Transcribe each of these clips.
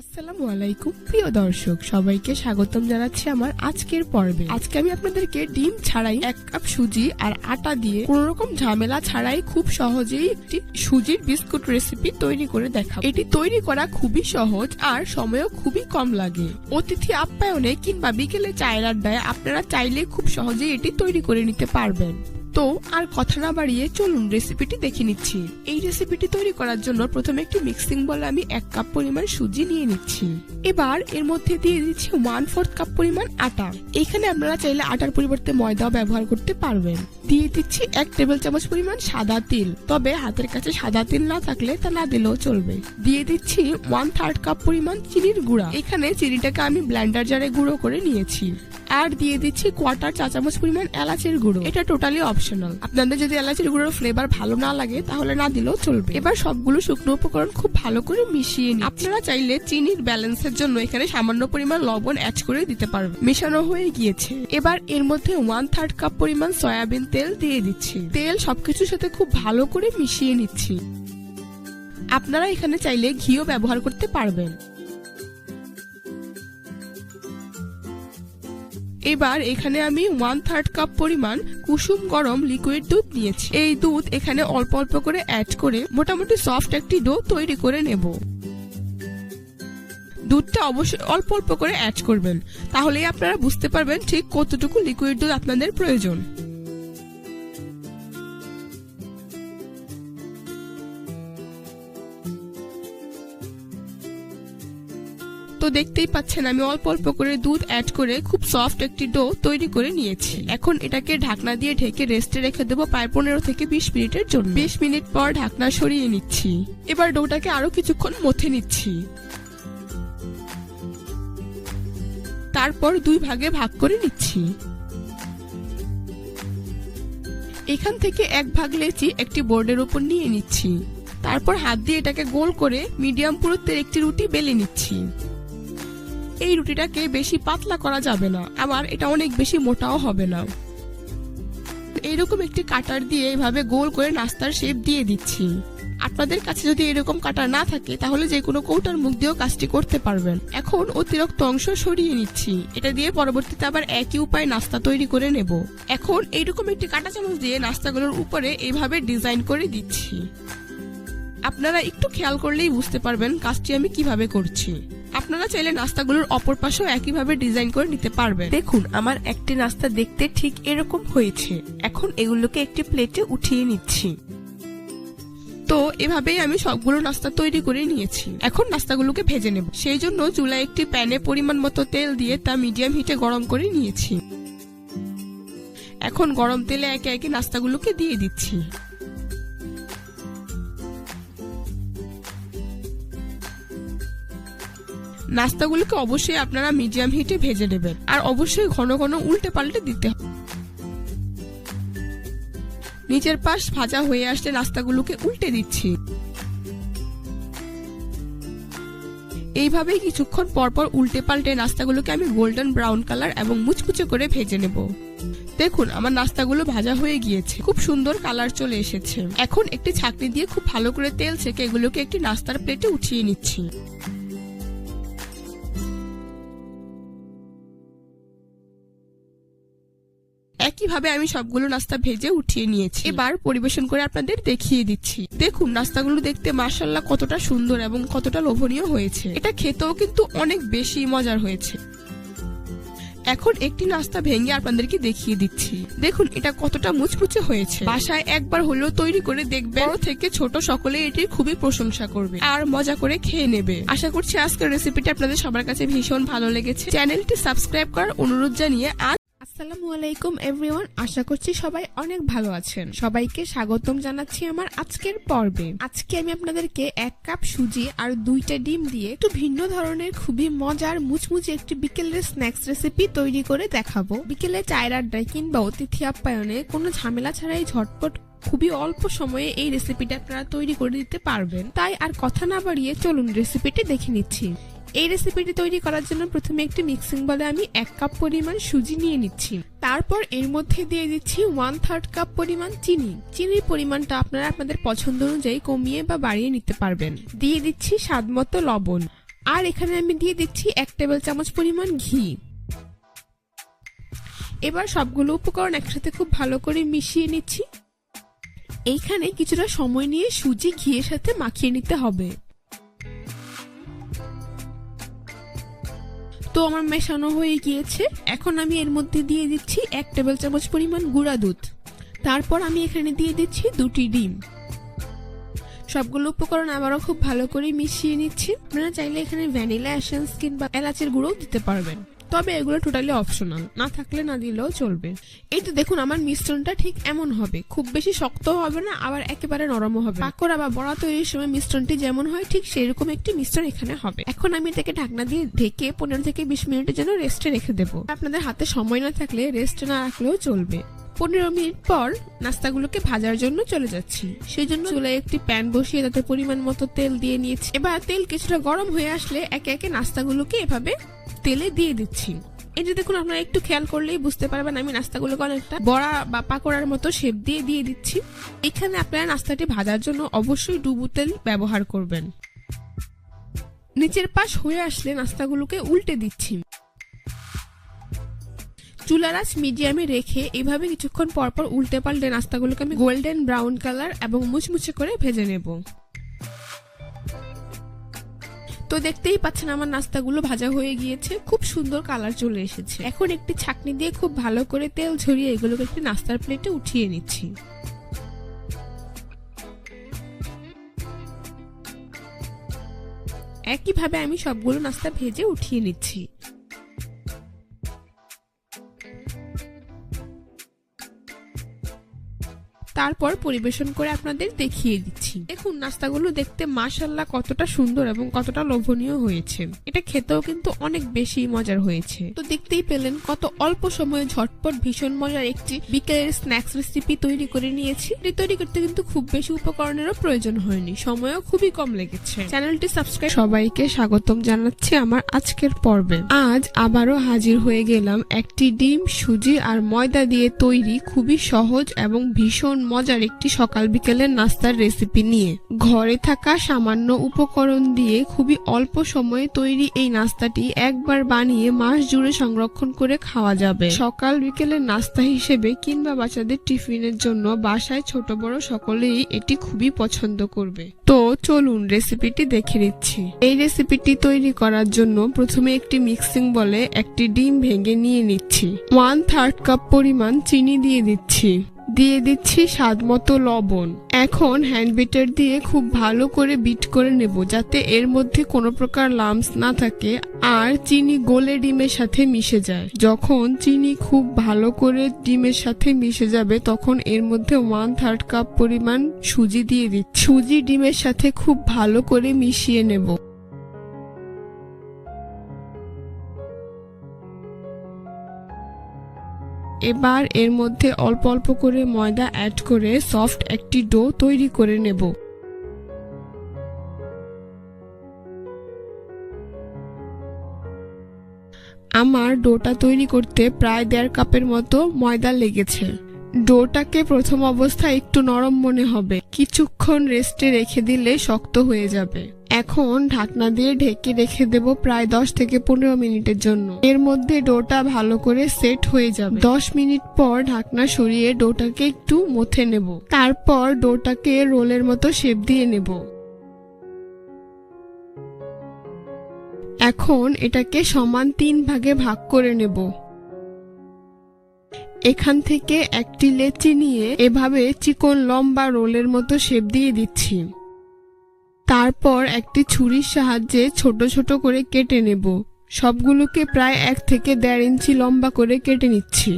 আসসালামু আলাইকুম। প্রিয় দর্শক, সবাইকে স্বাগতম জানাচ্ছি আমার আজকের পর্বে। আজকে আমি আপনাদেরকে ডিম ছাড়াই এক কাপ সুজি আর আটা দিয়ে কোন রকম ঝামেলা ছাড়াই খুব সহজেই একটি সুজির বিস্কুট রেসিপি তৈরি করে দেখাবো। এটি তৈরি করা খুবই সহজ আর সময়ও খুবই কম লাগে। অতিথি আপ্যায়নে কিংবা বিকেলে চায়ের আড্ডায় আপনারা চাইলে খুব সহজেই এটি তৈরি করে নিতে পারবেন। তো আর কথা না বাড়িয়ে চলুন রেসিপিটি দেখে নিচ্ছি। এই রেসিপিটি তৈরি করার জন্য প্রথমে একটি মিক্সিং বলে আমি এক কাপ পরিমাণ সুজি নিয়ে নিচ্ছি। এবার এর মধ্যে দিয়ে দিচ্ছি ওয়ান ফোর্থ কাপ পরিমাণ আটা। এখানে আপনারা চাইলে আটার পরিবর্তে ময়দাও ব্যবহার করতে পারবেন। দিয়ে দিচ্ছি এক টেবিল চামচ পরিমাণ সাদা তিল। তবে হাতের কাছে সাদা তিল না থাকলে তা না দিলেও চলবে। দিয়ে দিচ্ছি ওয়ান থার্ড কাপ পরিমাণ চিনির গুঁড়া। এখানে চিনিটাকে আমি ব্ল্যান্ডার জারে গুঁড়ো করে নিয়েছি। আর দিয়ে দিচ্ছি কোয়ার্টার চা চামচ পরিমাণ এলাচের গুঁড়ো। এটা টোটালি অপশনাল আপনাদের যদি এলাচের গুঁড়োর ফ্লেভার ভালো না লাগে, তাহলে না দিলেও চলবে। এবার সবগুলো শুকনো উপকরণ খুব ভালো করে মিশিয়ে নিন আপনারা চাইলে চিনির ব্যালেন্সের জন্য এখানে সামান্য পরিমাণ লবণ অ্যাড করে দিতে পারবেন। মেশানো হয়ে গিয়েছে। এবার এর মধ্যে ওয়ান থার্ড কাপ পরিমাণ সয়াবিন তেল দিয়ে দিচ্ছি। তেল সবকিছুর সাথে খুব ভালো করে মিশিয়ে নিচ্ছি। আপনারা এখানে চাইলে ঘিও ব্যবহার করতে পারবেন। এবার এখানে আমি ওয়ান থার্ড কাপ পরিমাণ কুসুম গরম লিকুইড দুধ নিয়েছি। এই দুধ এখানে অল্প অল্প করে অ্যাড করে মোটামুটি সফট একটি ডো তৈরি করে নেব। দুধটা অবশ্যই অল্প অল্প করে অ্যাড করবেন। তাহলেই আপনারা বুঝতে পারবেন ঠিক কতটুকু লিকুইড দুধ আপনাদের প্রয়োজন। তো দেখতেই পাচ্ছেন, আমি অল্প অল্প করে দুধ অ্যাড করে খুব সফট একটি ডো তৈরি করে নিয়েছি। এখন এটাকে ঢাকনা দিয়ে ঢেকে রেস্টে রেখে দেবো প্রায় পনেরো থেকে বিশ মিনিটের জন্য। বিশ মিনিট পর ঢাকনা সরিয়ে নিচ্ছি। এবার ডোটাকে আরও কিছুক্ষণ মথে নিচ্ছি। তারপর দুই ভাগে ভাগ করে নিচ্ছি। এখান থেকে এক ভাগ লেচি একটি বোর্ডের উপর নিয়ে নিচ্ছি। তারপর হাত দিয়ে এটাকে গোল করে মিডিয়াম পুরুত্বের একটি রুটি বেলে নিচ্ছি। এই রুটিটাকে বেশি পাতলা করা যাবে না। আবার এটা অনেক বেশি মোটাও হবে না। এইরকম একটি কাটার দিয়ে এভাবে গোল করে নাস্তার শেপ দিয়ে দিচ্ছি। আপনাদের কাছে যদি এরকম কাটার না থাকে, তাহলে যে কোনো কৌটার মুখ দিয়েও কাজটি করতে পারবেন। এখন অতিরিক্ত অংশ সরিয়ে নিচ্ছি। এটা দিয়ে পরবর্তীতে আবার একই উপায়ে নাস্তা তৈরি করে নেব। এখন এইরকম একটি কাটা চামচ দিয়ে নাস্তাগুলোর উপরে এইভাবে ডিজাইন করে দিচ্ছি। আপনারা একটু খেয়াল করলেই বুঝতে পারবেন কাজটি আমি কীভাবে করছি। আপনারা চাইলে নাস্তাগুলোর অপর পাশেও একইভাবে ডিজাইন করে নিতে পারবেন। দেখুন আমার একটি নাস্তা দেখতে ঠিক এরকম হয়েছে। এখন এগুলোকে একটি প্লেটে উঠিয়ে নিচ্ছি। তো এভাবেই আমি সবগুলো নাস্তা তৈরি করে নিয়েছি। এখন নাস্তাগুলোকে ভেজে নেব। সেই জন্য চুলায় একটি প্যানে পরিমাণ মতো তেল দিয়ে তা মিডিয়াম হিটে গরম করে নিয়েছি। এখন গরম তেলে একে একে নাস্তাগুলোকে দিয়ে দিচ্ছি। নাস্তাগুলোকে অবশ্যই আপনারা মিডিয়াম হিটে ভেজে নেবেন। আর অবশ্যই ঘন ঘন উল্টে পাল্টে দিতে হবে। নিচের পাশ ভাজা হয়ে আসলে নাস্তাগুলোকে উল্টে দিচ্ছি। এইভাবেই কিছুক্ষণ পরপর উল্টে পাল্টে নাস্তাগুলোকে আমি গোল্ডেন ব্রাউন কালার এবং মুচকুচে করে ভেজে নেব। দেখুন, আমার নাস্তাগুলো ভাজা হয়ে গিয়েছে। খুব সুন্দর কালার চলে এসেছে। এখন একটি ছাকনি দিয়ে খুব ভালো করে তেল ছেঁকে এগুলোকে একটি নাস্তার প্লেটে উঠিয়ে নিচ্ছি। একইভাবে আমি সবগুলো নাস্তা ভেজে উঠিয়ে নিয়েছি। এবার পরিবেশন করে আপনাদের দেখিয়ে দিচ্ছি। দেখুন, নাস্তাগুলো দেখতে মাসাল্লাহ কতটা সুন্দর এবং কতটা লোভনীয় হয়েছে। এটা খেতেও কিন্তু অনেক বেশি মজার হয়েছে। এখন একটি নাস্তা ভেঙে আপনাদেরকে দেখিয়ে দিচ্ছি। দেখুন, এটা কতটা মুচমুচে হয়েছে। বাসায় একবার হলেও তৈরি করে দেখবে বড় থেকে ছোট সকলে এটির খুবই প্রশংসা করবে আর মজা করে খেয়ে নেবে। আশা করছি আজকের রেসিপিটা আপনাদের সবার কাছে ভীষণ ভালো লেগেছে। চ্যানেলটি সাবস্ক্রাইব করার অনুরোধ জানিয়ে আজ আসসালামু আলাইকুম এভরিওয়ান আশা করছি সবাই অনেক ভালো আছেন। সবাইকে স্বাগতম জানাচ্ছি আমার আজকের পর্বে। আজকে আমি আপনাদেরকে এক কাপ সুজি আর দুইটা ডিম দিয়ে একটু ভিন্ন ধরনের, খুবই মজার, মুচমুচে একটি বিকেলের স্ন্যাক্স রেসিপি তৈরি করে দেখাবো। বিকেলে চায়ের আড্ডায় কিংবা অতিথি আপ্যায়নে কোনো ঝামেলা ছাড়াই ঝটপট, খুবই অল্প সময়ে এই রেসিপিটা আপনারা তৈরি করে দিতে পারবেন। তাই আর কথা না বাড়িয়ে চলুন রেসিপিটি দেখে নিচ্ছি। এই রেসিপিটি তৈরি করার জন্য প্রথমে একটি মিক্সিং বলে আমি এক কাপ পরিমাণ সুজি নিয়ে নিচ্ছি। তারপর এর মধ্যে দিয়ে দিচ্ছি ওয়ান থার্ড কাপ পরিমাণ চিনি। চিনির পরিমাণটা আপনারা আপনাদের পছন্দ অনুযায়ী কমিয়ে বা বাড়িয়ে নিতে পারবেন। দিয়ে দিচ্ছি স্বাদ মতো লবণ। আর এখানে আমি দিয়ে দিচ্ছি এক টেবিল চামচ পরিমাণ ঘি। এবার সবগুলো উপকরণ একসাথে খুব ভালো করে মিশিয়ে নিচ্ছি। এইখানে কিছুটা সময় নিয়ে সুজি ঘিয়ের সাথে মাখিয়ে নিতে হবে। তো আমার মেশানো হয়ে গিয়েছে। এখন আমি এর মধ্যে দিয়ে দিচ্ছি এক টেবিল চামচ পরিমাণ গুঁড়া দুধ। তারপর আমি এখানে দিয়ে দিচ্ছি দুটি ডিম। সবগুলো উপকরণ আবারও খুব ভালো করে মিশিয়ে নিচ্ছি। আপনারা চাইলে এখানে ভ্যানিলা, এসেন্স কিংবা এলাচের গুঁড়োও দিতে পারবেন। তবে এগুলো টোটালি অপশনাল না থাকলে না দিলেও চলবে। এই তো দেখুন, আমার মিশ্রণটা ঠিক এমন হবে। খুব বেশি শক্ত হবে না, আবার একেবারে নরমও হবে পাকোড়া বা বড়া তৈরির সময় মিশ্রণটি যেমন হয়, ঠিক সেরকম একটি মিশ্রণ এখানে হবে। এখন আমি এটাকে ঢাকনা দিয়ে ঢেকে পনেরো থেকে বিশ মিনিটের জন্য রেস্টে রেখে দেবো। আপনাদের হাতে সময় না থাকলে রেস্ট না রাখলেও চলবে। পনেরো মিনিট পর নাস্তাগুলোকে ভাজার জন্য চলে যাচ্ছি। সেই জন্য চুলায় একটি প্যান বসিয়ে তাতে পরিমাণ মতো তেল দিয়ে নিয়েছি। এবার তেল কিছুটা গরম হয়ে আসলে একে একে নাস্তাগুলোকে এভাবে তেলে দিয়ে দিচ্ছি। এটা দেখুন, আপনারা একটু খেয়াল করলেই বুঝতে পারবেন আমি নাস্তাগুলোকে অনেকটা বড়া বা পাকোড়ার মতো শেপ দিয়ে দিয়ে দিচ্ছি। এখানে আপনারা নাস্তাটি ভাজার জন্য অবশ্যই ডুবু তেল ব্যবহার করবেন। নিচের পাশ হয়ে আসলে নাস্তাগুলোকে উল্টে দিচ্ছি। চুলার আঁচ মিডিয়ামে রেখে এভাবে কিছুক্ষণ পর পর উল্টে পাল্টে নাস্তাগুলোকে আমি গোল্ডেন ব্রাউন কালার এবং মুচমুচে করে ভেজে নেব। তো দেখতেই পাচ্ছেন আমার নাস্তাগুলো ভাজা হয়ে গিয়েছে, খুব সুন্দর কালার চলে এসেছে। এখন একটি ছাকনি দিয়ে খুব ভালো করে তেল ঝরিয়ে এগুলোকে একটি নাস্তার প্লেটে উঠিয়ে নিচ্ছি। একইভাবে আমি সবগুলো নাস্তা ভেজে উঠিয়ে নিচ্ছি। তারপর পরিবেশন করে আপনাদের দেখিয়ে দিচ্ছি। দেখুন, নাস্তাগুলো দেখতে মাশাল্লাহ কতটা সুন্দর এবং কতটা লোভনীয় হয়েছে। এটা খেতেও কিন্তু অনেক বেশি মজার হয়েছে। তো দেখতেই পেলেন কত অল্প সময়ে ঝটপট ভীষণ মজার একটি বিকেলের স্ন্যাক্স রেসিপি তৈরি করে নিয়েছি। এটি তৈরি করতে কিন্তু খুব বেশি উপকরণেরও প্রয়োজন হয়নি। সময়ও খুবই কম লেগেছে। চ্যানেলটি সাবস্ক্রাইব সবাইকে স্বাগতম জানাচ্ছি আমার আজকের পর্বে। আজ আবারও হাজির হয়ে গেলাম একটি ডিম, সুজি আর ময়দা দিয়ে তৈরি খুবই সহজ এবং ভীষণ মজার একটি সকাল বিকেলের নাস্তার রেসিপি নিয়ে। ঘরে থাকা সামান্য উপকরণ দিয়ে খুবই অল্প সময়ে তৈরি এই নাস্তাটি একবার বানিয়ে মাস জুড়ে সংরক্ষণ করে খাওয়া যাবে। সকাল বিকেলের নাস্তা হিসেবে কিংবা বাচ্চাদের টিফিনের জন্য বাসায় ছোট বড় সকলেই এটি খুবই পছন্দ করবে। তো চলুন রেসিপিটি দেখে নিচ্ছি। এই রেসিপিটি তৈরি করার জন্য প্রথমে একটি মিক্সিং বলে একটি ডিম ভেঙে নিয়ে নিচ্ছি। ওয়ান থার্ড কাপ পরিমাণ চিনি দিয়ে দিচ্ছি। দিয়ে দিচ্ছি স্বাদ মতো লবণ। এখন হ্যান্ড বিটার দিয়ে খুব ভালো করে বিট করে নেব যাতে এর মধ্যে কোনো প্রকার লামস না থাকে আর চিনি গলে ডিমের সাথে মিশে যায়। যখন চিনি খুব ভালো করে ডিমের সাথে মিশে যাবে তখন এর মধ্যে ওয়ান থার্ড কাপ পরিমাণ সুজি দিয়ে দিচ্ছি। সুজি ডিমের সাথে খুব ভালো করে মিশিয়ে নেব। এবার এর মধ্যে অল্প অল্প করে ময়দা অ্যাড করে সফট একটি ডো তৈরি করে নেব। আমার ডোটা তৈরি করতে প্রায় দেড় কাপের মতো ময়দা লেগেছে। ডোটাকে প্রথম অবস্থায় একটু নরম মনে হবে। কিছুক্ষণ রেস্টে রেখে দিলে শক্ত হয়ে যাবে। এখন ঢাকনা দিয়ে ঢেকে রেখে দেব প্রায় দশ থেকে পনেরো মিনিটের জন্য। এর মধ্যে ডোটা ভালো করে সেট হয়ে যাবে। দশ মিনিট পর ঢাকনা সরিয়ে ডোটাকে একটু মথে নেব। তারপর ডোটাকে রোলের মতো শেপ দিয়ে নেব। এখন এটাকে সমান তিন ভাগে ভাগ করে নেব। এখান থেকে একটি লেচি নিয়ে এভাবে চিকন লম্বা রোলের মতো শেপ দিয়ে দিচ্ছি। তারপর একটি ছুরির সাহায্যে ছোট ছোট করে কেটে নেব। সবগুলোকে প্রায় এক থেকে দেড় ইঞ্চি লম্বা করে কেটে নিচ্ছি।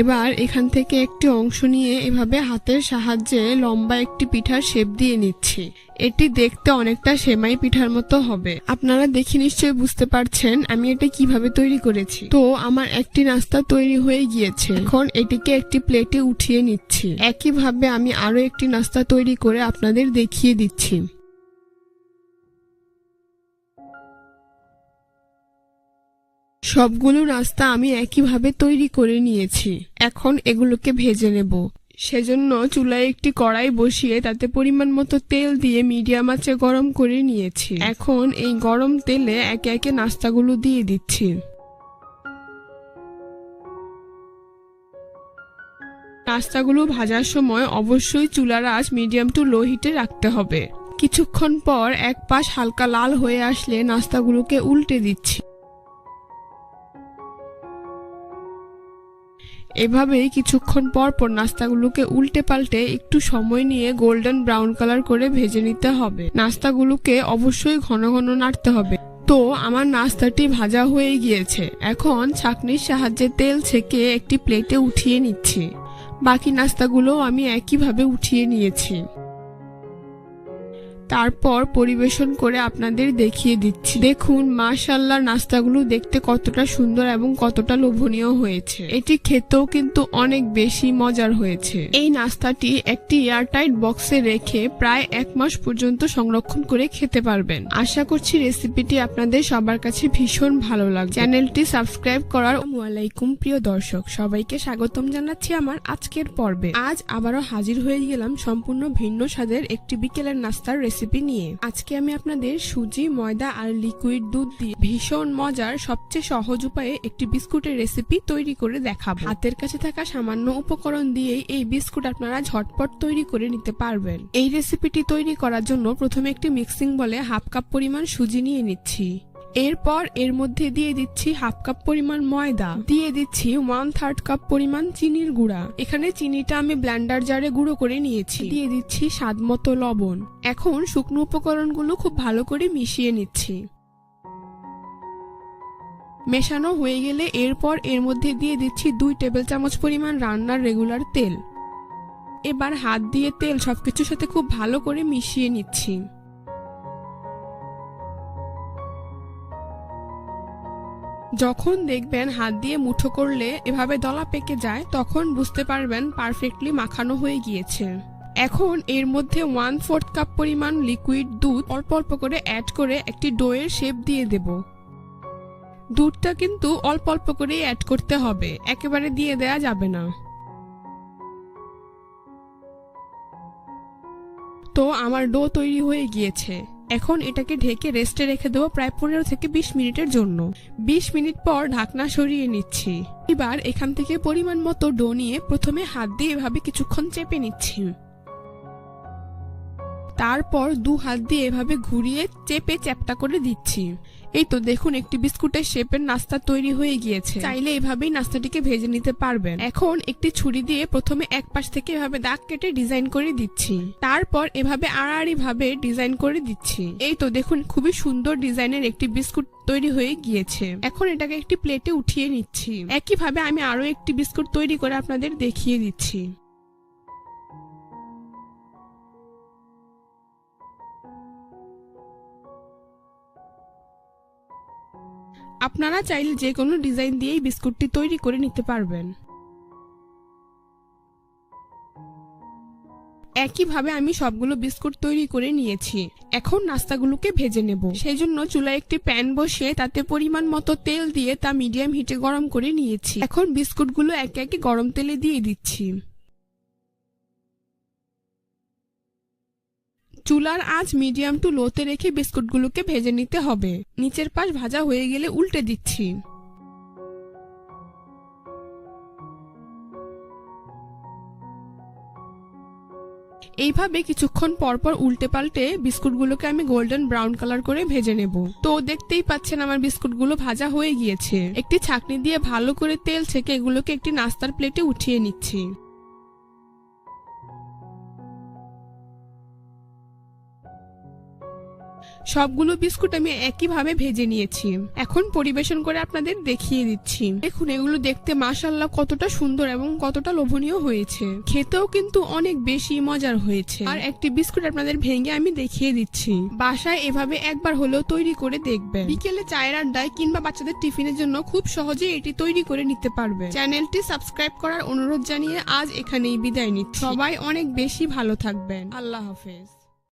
এবার এখান থেকে একটি অংশ নিয়ে এভাবে হাতের সাহায্যে লম্বা একটি পিঠার শেপ দিয়ে নিচ্ছি। এটি দেখতে অনেকটা সেমাই পিঠার মতো হবে। আপনারা দেখে নিশ্চয়ই বুঝতে পারছেন আমি এটা কীভাবে তৈরি করেছি। তো আমার একটি নাস্তা তৈরি হয়ে গিয়েছে। এখন এটিকে একটি প্লেটে উঠিয়ে নিচ্ছি। একইভাবে আমি আরও একটি নাস্তা তৈরি করে আপনাদের দেখিয়ে দিচ্ছি। সবগুলো নাস্তা আমি একইভাবে তৈরি করে নিয়েছি। এখন এগুলোকে ভেজে নেব। সেজন্য চুলায় একটি কড়াই বসিয়ে তাতে পরিমাণ মতো তেল দিয়ে মিডিয়াম আঁচে গরম করে নিয়েছি। এখন এই গরম তেলে একে একে নাস্তাগুলো দিয়ে দিচ্ছি। নাস্তাগুলো ভাজার সময় অবশ্যই চুলার আঁচ মিডিয়াম টু লো হিটে রাখতে হবে। কিছুক্ষণ পর এক পাশ হালকা লাল হয়ে আসলে নাস্তাগুলোকে উল্টে দিচ্ছি। এভাবেই কিছুক্ষণ পর পর নাস্তাগুলোকে উল্টে পাল্টে একটু সময় নিয়ে গোল্ডেন ব্রাউন কালার করে ভেজে নিতে হবে। নাস্তাগুলোকে অবশ্যই ঘন ঘন নাড়তে হবে। তো, আমার নাস্তাটি ভাজা হয়ে গিয়েছে। এখন ছাঁকনির সাহায্যে তেল ছেঁকে একটি প্লেটে উঠিয়ে নিচ্ছি। বাকি নাস্তাগুলো আমি একইভাবে উঠিয়ে নিয়েছি। তারপর পরিবেশন করে আপনাদের দেখিয়ে দিচ্ছি। দেখুন মাশাল্লাহ নাস্তাগুলো দেখতে কতটা সুন্দর এবং কতটা লোভনীয় হয়েছে। এটি খেতেও কিন্তু অনেক বেশি মজার হয়েছে। এই নাস্তাটি একটি এয়ারটাইট বক্সে রেখে প্রায় এক মাস পর্যন্ত সংরক্ষণ করে খেতে পারবেন। আশা করছি রেসিপিটি আপনাদের সবার কাছে ভীষণ ভালো লাগবে। চ্যানেলটি সাবস্ক্রাইব করার ওয়ালাইকুম প্রিয় দর্শক, সবাইকে স্বাগতম জানাচ্ছি আমার আজকের পর্বে। আজ আবারও হাজির হয়ে গেলাম সম্পূর্ণ ভিন্ন স্বাদের একটি বিকেলের নাস্তার রেসিপি নিয়ে। আজকে আমি আপনাদের সুজি, ময়দা আর লিকুইড দুধ দিয়ে ভীষণ মজার, সবচেয়ে সহজ উপায়ে একটি বিস্কুটের রেসিপি তৈরি করে দেখাবো। হাতের কাছে থাকা সামান্য উপকরণ দিয়েই এই বিস্কুট আপনারা ঝটপট তৈরি করে নিতে পারবেন। এই রেসিপিটি তৈরি করার জন্য প্রথমে একটি মিক্সিং বলে হাফ কাপ পরিমাণ সুজি নিয়ে নিচ্ছি। এরপর এর মধ্যে দিয়ে দিচ্ছি হাফ কাপ পরিমাণ ময়দা, দিয়ে দিচ্ছি ওয়ান থার্ড কাপ পরিমাণ চিনির গুঁড়া। এখানে চিনিটা আমি ব্ল্যান্ডার জারে গুঁড়ো করে নিয়েছি। দিয়ে দিচ্ছি স্বাদ মতো লবণ। এখন শুকনো উপকরণগুলো খুব ভালো করে মিশিয়ে নিচ্ছি। মেশানো হয়ে গেলে এরপর এর মধ্যে দিয়ে দিচ্ছি দুই টেবিল চামচ পরিমাণ রান্নার রেগুলার তেল। এবার হাত দিয়ে তেল সবকিছুর সাথে খুব ভালো করে মিশিয়ে নিচ্ছি। যখন দেখবেন হাত দিয়ে মুঠো করলে এভাবে দলা পেকে যায়, তখন বুঝতে পারবেন পারফেক্টলি মাখানো হয়ে গিয়েছে। এখন এর মধ্যে ওয়ান ফোর্থ কাপ পরিমাণ লিকুইড দুধ অল্প অল্প করে অ্যাড করে একটি ডোয়ের শেপ দিয়ে দেব। দুধটা কিন্তু অল্প অল্প করেই অ্যাড করতে হবে, একেবারে দিয়ে দেয়া যাবে না। তো আমার ডো তৈরি হয়ে গিয়েছে। এখন এটাকে ঢেকে রেস্টে রেখে দেবো প্রায় পনেরো থেকে বিশ মিনিটের জন্য। বিশ মিনিট পর ঢাকনা সরিয়ে নিচ্ছি। এবার এখান থেকে পরিমাণ মতো ডো নিয়ে প্রথমে হাত দিয়ে এভাবে কিছুক্ষণ চেপে নিচ্ছি। তারপর দু হাত দিয়ে এভাবে ঘুরিয়ে চেপে চ্যাপটা করে দিচ্ছি। এই তো দেখুন, একটি বিস্কুটের শেপের নাস্তা তৈরি হয়ে গিয়েছে। চাইলে এভাবেই নাস্তাটিকে ভেজে নিতে পারবেন। এখন একটি ছুরি দিয়ে প্রথমে এক পাশ থেকে এভাবে দাগ কেটে ডিজাইন করে দিচ্ছি। তারপর এভাবে আড়াআড়ি ভাবে ডিজাইন করে দিচ্ছি। এই তো দেখুন, খুবই সুন্দর ডিজাইনের একটি বিস্কুট তৈরি হয়ে গিয়েছে। এখন এটাকে একটি প্লেটে উঠিয়ে নিচ্ছি। একইভাবে আমি আরও একটি বিস্কুট তৈরি করে আপনাদের দেখিয়ে দিচ্ছি। আপনারা চাইলে যে কোনো ডিজাইন দিয়েই বিস্কুটটি তৈরি করে নিতে পারবেন। একইভাবে আমি সবগুলো বিস্কুট তৈরি করে নিয়েছি। এখন নাস্তাগুলোকে ভেজে নেব। সেই জন্য চুলায় একটি প্যান বসিয়ে তাতে পরিমাণ মতো তেল দিয়ে তা মিডিয়াম হিটে গরম করে নিয়েছি। এখন বিস্কুটগুলো একে একে গরম তেলে দিয়ে দিচ্ছি। চুলার আঁচ মিডিয়াম টু লোতে রেখে বিস্কুটগুলোকে ভেজে নিতে হবে। নিচের পাশ ভাজা হয়ে গেলে উল্টে দিচ্ছি। এইভাবে কিছুক্ষণ পরপর উল্টে পাল্টে বিস্কুটগুলোকে আমি গোল্ডেন ব্রাউন কালার করে ভেজে নেব। তো দেখতেই পাচ্ছেন আমার বিস্কুটগুলো ভাজা হয়ে গিয়েছে। একটি ছাকনি দিয়ে ভালো করে তেল ছেঁকে এগুলোকে একটি নাস্তার প্লেটে উঠিয়ে নিচ্ছি। সবগুলো বিস্কুট আমি একইভাবে ভেজে নিয়েছি। এখন পরিবেশন করে আপনাদের দেখিয়ে দিচ্ছি। দেখুন, এগুলো দেখতে মাসাল্লাহ কতটা সুন্দর এবং কতটা লোভনীয় হয়েছে। খেতেও কিন্তু অনেক বেশি মজার হয়েছে। আর একটি বিস্কুট আপনাদের ভেঙে আমি দেখিয়ে দিচ্ছি। বাসায় এভাবে একবার হলেও তৈরি করে দেখবেন। বিকেলে চায়ের আড্ডায় কিংবা বাচ্চাদের টিফিনের জন্য খুব সহজে এটি তৈরি করে নিতে পারবে চ্যানেলটি সাবস্ক্রাইব করার অনুরোধ জানিয়ে আজ এখানেই বিদায় নিচ্ছি। সবাই অনেক বেশি ভালো থাকবেন। আল্লাহ হাফেজ।